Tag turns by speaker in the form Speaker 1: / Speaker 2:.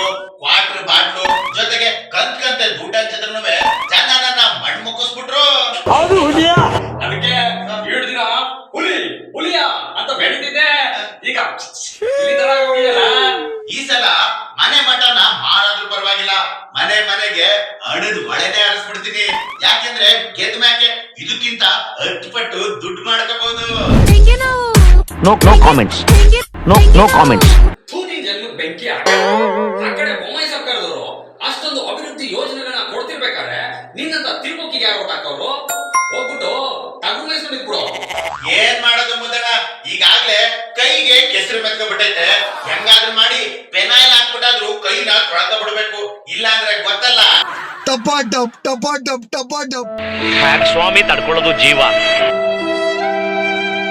Speaker 1: ಕಾಯಿನ್ಗಳು quarter bottle ಜೊತೆಗೆ ಕಂತ್ ಕಂತೆ ಊಟ ಹಂಚಿದ್ರು ಜನನ ಮಣ್ಣು ಮುಗಿಸ್ಬಿಟ್ರು
Speaker 2: ಅದಕ್ಕೆ ಏಳು ದಿನ ಹುಲಿ ಹುಲಿಯ ಅಂತ ಬೆಳಿತಿದ್ದೆ ಈಗ ಈ ತರ ಆಗೋಗಿದೆಯಲ್ಲ
Speaker 1: ಈ ಸಲ ಮನೆ ಮಠನ ಮಾರಾದ್ರೂ ಪರವಾಗಿಲ್ಲ. ಮನೆ ಮನೆಗೆ ಹಣದ ಒಳೆನೆ ಹರಿಸ್ಬಿಡ್ತೀನಿ ಯಾಕೆಂದ್ರೆ ಗೆದ್ದ ಮ್ಯಾಕೆ ಇದಕ್ಕಿಂತ ಹತ್ತು ಪಟ್ಟು ದುಡ್ಡು ಮಾಡ್ಕೋಬಹುದು.
Speaker 3: No no comments no no comments
Speaker 2: ಬೆಂಕಿ ಹಾಕ ಅಷ್ಟೊಂದು ಅಭಿವೃದ್ಧಿ ಯೋಜನೆಗಳನ್ನ ಕೊಡ್ತಿರ್ಬೇಕಾದ್ರೆ ನಿನ್ನಂತ ತಿರುಮುಖಿಗೆ ಯಾರು ಓಟ್ ಹಾಕೋರು? ಹೋಗ್ಬಿಟ್ಟು ತಗು ಬಿಡು
Speaker 1: ಏನ್ ಮಾಡೋದು ಮುದ್ದಣ್ಣ ಈಗಾಗ್ಲೇ ಕೈಗೆ ಕೆಸರು ಮೆತ್ಕೊಬಿಟ್ಟೈತೆ. ಹೆಂಗಾದ್ರೂ ಮಾಡಿ ಪೆನಾಯಿಲ್ ಹಾಕ್ಬಿಟ್ಟಾದ್ರೂ ಕೈನ ಕೊಳತ ಬಿಡ್ಬೇಕು. ಇಲ್ಲ ಅಂದ್ರೆ ಗೊತ್ತಲ್ಲ.
Speaker 4: ಟಪಾ ಟಪ್ ಟಪಾ ಟಪ್ ಟಪಾ ಟಪ್
Speaker 3: ಸ್ವಾಮಿ ತಡ್ಕೊಳ್ಳೋದು ಜೀವ.